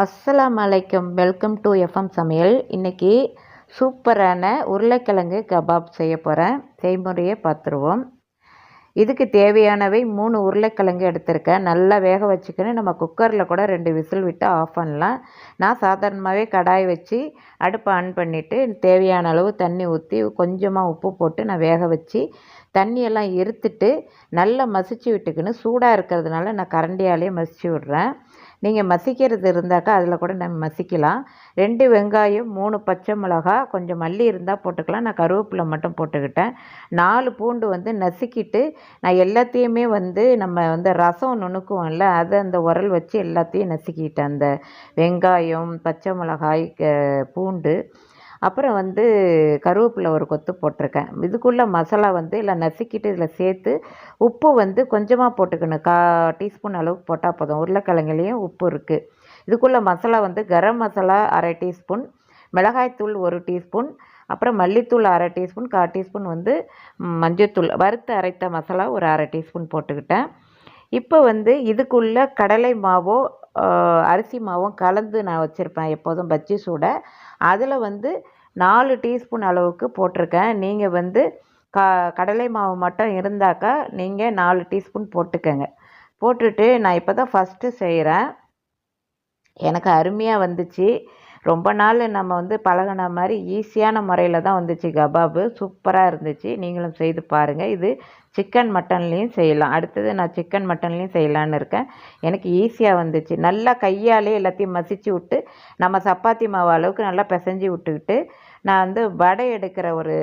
அஸ்ஸலாம் அலைக்கும் welcome to FM சமையல். இன்றைக்கி சூப்பரான உருளைக்கிழங்கு கபாப் செய்ய போகிறேன் செய்முறையை பார்த்துருவோம். இதுக்கு தேவையானவை மூணு உருளைக்கிழங்கு எடுத்திருக்கேன். நல்லா வேக வச்சுக்கணும் நம்ம குக்கரில் கூட ரெண்டு விசில் விட்டு ஆஃப் பண்ணலாம். நான் சாதாரணமாகவே கடாய் வச்சு அடுப்பை ஆன் பண்ணிவிட்டு தேவையான அளவு தண்ணி ஊற்றி கொஞ்சமாக உப்பு போட்டு நான் வேக வச்சு தண்ணியெல்லாம் இருத்துட்டு நல்லா மசிச்சு விட்டுக்கணும் சூடாக இருக்கிறதுனால நான் கரண்டியாலே மசிச்சு விட்றேன். நீங்கள் மசிக்கிறது இருந்தாக்கா அதில் கூட நம்ம மசிக்கலாம். ரெண்டு வெங்காயம் மூணு பச்சை மிளகா கொஞ்சம் மல்லி இருந்தால் போட்டுக்கலாம். நான் கருவேப்பிலை மட்டும் போட்டுக்கிட்டேன். நாலு பூண்டு வந்து நசுக்கிட்டு நான் எல்லாத்தையுமே வந்து நம்ம வந்து ரசம் நுணுக்குவோம்ல அதை அந்த உரல் வச்சு எல்லாத்தையும் நசுக்கிட்டேன். அந்த வெங்காயம் பச்சை மிளகாய் பூண்டு. அப்புறம் வந்து கருவேப்பிலை ஒரு கொத்து போட்டிருக்கேன். இதுக்குள்ளே மசாலா வந்து இல்லை நசுக்கிட்டு இதில் சேர்த்து உப்பு வந்து கொஞ்சமாக போட்டுக்கணும். கா டீஸ்பூன் அளவுக்கு போட்டால் போதும். உருளைக்கிழங்குலேயும் உப்பு இருக்குது இதுக்குள்ளே மசாலா வந்து கரம் மசாலா அரை டீஸ்பூன் மிளகாய்த்தூள் ஒரு டீஸ்பூன் அப்புறம் மல்லித்தூள் அரை டீஸ்பூன் கா டீஸ்பூன் வந்து மஞ்சத்தூள் வறுத்து அரைத்த மசாலா ஒரு அரை டீஸ்பூன் போட்டுக்கிட்டேன். இப்போ வந்து இதுக்குள்ளே கடலை மாவோ அரிசி மாவும் கலந்து நான் வச்சுருப்பேன் எப்போதும் பஜ்ஜி சூட. அதில் வந்து நாலு டீஸ்பூன் அளவுக்கு போட்டிருக்கேன். நீங்கள் வந்து க கடலை மாவு மட்டும் இருந்தாக்கா நீங்கள் நாலு டீஸ்பூன் போட்டுக்கோங்க. போட்டுட்டு நான் இப்போ தான் ஃபஸ்ட்டு செய்கிறேன் எனக்கு அருமையாக வந்துச்சு. ரொம்ப நாள் நம்ம வந்து பழகின மாதிரி ஈஸியான முறையில் தான் வந்துச்சு கபாபு. சூப்பராக இருந்துச்சு. நீங்களும் செய்து பாருங்கள் இது சிக்கன் மட்டன்லேயும் செய்யலாம். அடுத்தது நான் சிக்கன் மட்டன்லேயும் செய்யலான்னு இருக்கேன். எனக்கு ஈஸியாக வந்துச்சு. நல்லா கையாலே எல்லாத்தையும் மசிச்சு விட்டு நம்ம சப்பாத்தி மாவு அளவுக்கு நல்லா பிசைஞ்சு விட்டுக்கிட்டு நான் வந்து வடை எடுக்கிற ஒரு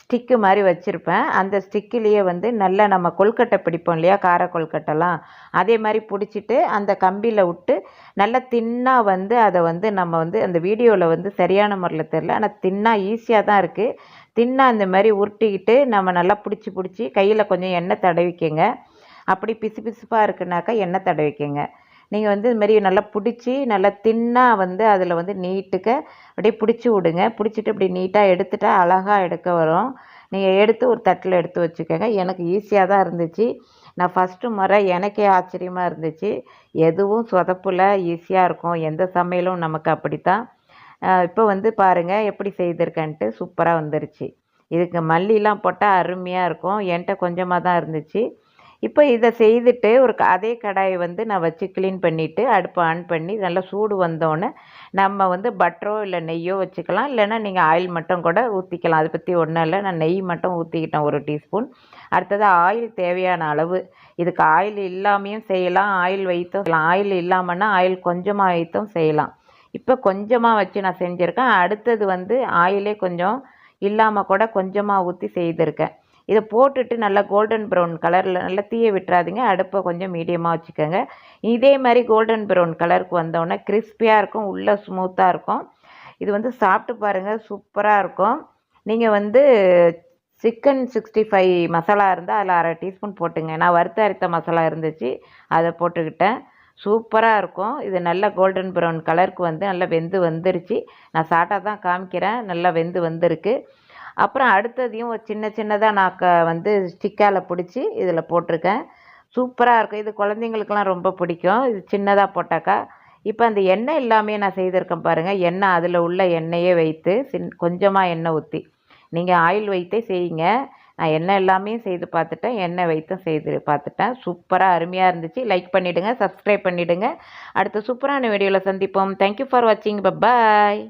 ஸ்டிக்கு மாதிரி வச்சுருப்பேன். அந்த ஸ்டிக்கிலேயே வந்து நல்லா நம்ம கொல்கட்டை பிடிப்போம் இல்லையா? கார கொல்கட்டைலாம் அதே மாதிரி பிடிச்சிட்டு அந்த கம்பியில் விட்டு நல்லா தின்னாக வந்து அதை வந்து நம்ம வந்து அந்த வீடியோவில் வந்து சரியான முறையில் தெரில ஆனால் தின்னாக ஈஸியாக தான் இருக்குது தின்னாக அந்த மாதிரி உருட்டிக்கிட்டு நம்ம நல்லா பிடிச்சி பிடிச்சி கையில் கொஞ்சம் எண்ணெய் தடவிக்கங்க. அப்படி பிசு பிசுப்பாக இருக்குனாக்கா எண்ணெய் தடவிக்கங்க. நீங்கள் வந்து இதுமாரி நல்லா பிடிச்சி நல்லா தின்னாக வந்து அதில் வந்து நீட்டுக்க அப்படியே பிடிச்சி விடுங்க. பிடிச்சிட்டு இப்படி நீட்டாக எடுத்துட்டா அழகாக எடுக்க வரும். நீங்கள் எடுத்து ஒரு தட்டில் எடுத்து வச்சுக்கோங்க. எனக்கு ஈஸியாக தான் இருந்துச்சு. நான் ஃபஸ்ட்டு முறை எனக்கே ஆச்சரியமாக இருந்துச்சு. எதுவும் சொதப்பில் ஈஸியாக இருக்கும். எந்த சமையலும் நமக்கு அப்படித்தான். இப்போ வந்து பாருங்கள் எப்படி செய்திருக்கேன்ட்டு சூப்பராக வந்துருச்சு. இதுக்கு மல்லிலாம் போட்டால் அருமையாக இருக்கும். என்கிட்ட கொஞ்சமாக தான் இருந்துச்சு. இப்போ இதை செய்துட்டு ஒரு அதே கடாயை வந்து நான் வச்சு க்ளீன் பண்ணிவிட்டு அடுப்பை ஆன் பண்ணி நல்லா சூடு வந்தோடனே நம்ம வந்து பட்டரோ இல்லை நெய்யோ வச்சுக்கலாம். இல்லைன்னா நீங்கள் ஆயில் மட்டும் கூட ஊற்றிக்கலாம் அதை பற்றி ஒன்றும் இல்லை. நான் நெய் மட்டும் ஊற்றிக்கிட்டேன் ஒரு டீஸ்பூன் அடுத்தது ஆயில் தேவையான அளவு. இதுக்கு ஆயில் இல்லாமையும் செய்யலாம். ஆயில் வைத்தும் செய்யலாம். ஆயில் இல்லாமல்னா ஆயில் கொஞ்சமாக வைத்தும் செய்யலாம். இப்போ கொஞ்சமாக வச்சு நான் செஞ்சுருக்கேன். அடுத்தது வந்து ஆயிலே கொஞ்சம் இல்லாமல் கூட கொஞ்சமாக ஊற்றி செய்திருக்கேன். இதை போட்டுட்டு நல்லா கோல்டன் ப்ரௌன் கலரில் நல்லா தீய விட்டுறாதீங்க. அடுப்பை கொஞ்சம் மீடியமாக வச்சுக்கோங்க. இதே மாதிரி கோல்டன் ப்ரௌன் கலருக்கு வந்தோடனே கிறிஸ்பியாக இருக்கும் உள்ளே ஸ்மூத்தாக இருக்கும். இது வந்து சாப்பிட்டு பாருங்கள் சூப்பராக இருக்கும். நீங்கள் வந்து சிக்கன் சிக்ஸ்டி ஃபைவ் மசாலா இருந்தால் அதில் அரை டீஸ்பூன் போட்டுங்க. நான் வறுத்த அரைத்த மசாலா இருந்துச்சு அதை போட்டுக்கிட்டேன். சூப்பராக இருக்கும். இது நல்லா கோல்டன் ப்ரௌன் கலருக்கு வந்து நல்லா வெந்து வந்துருச்சு. நான் சாட்டாக தான் காமிக்கிறேன். நல்லா வெந்து வந்திருக்கு. அப்புறம் அடுத்ததையும் ஒரு சின்ன சின்னதாக நான் க வந்து ஸ்டிக்கால் பிடிச்சி இதில் போட்டிருக்கேன். சூப்பராக இருக்கும். இது குழந்தைங்களுக்கெல்லாம் ரொம்ப பிடிக்கும். இது சின்னதாக போட்டாக்கா. இப்போ அந்த எண்ணெய் எல்லாமே நான் செய்திருக்கேன் பாருங்கள் எண்ணெய் அதில் உள்ள எண்ணெயே வைத்து சின் கொஞ்சமாக எண்ணெய் ஊற்றி நீங்கள் ஆயில் வைத்தே செய்யுங்க. நான் எண்ணெய் எல்லாமே செய்து பார்த்துட்டேன். எண்ணெய் வைத்தும் செய்து பார்த்துட்டேன். சூப்பராக அருமையாக இருந்துச்சு. லைக் பண்ணிவிடுங்க சப்ஸ்கிரைப் பண்ணிவிடுங்க அடுத்த சூப்பரான வீடியோவில் சந்திப்போம். தேங்க்யூ ஃபார் வாட்சிங் பாய்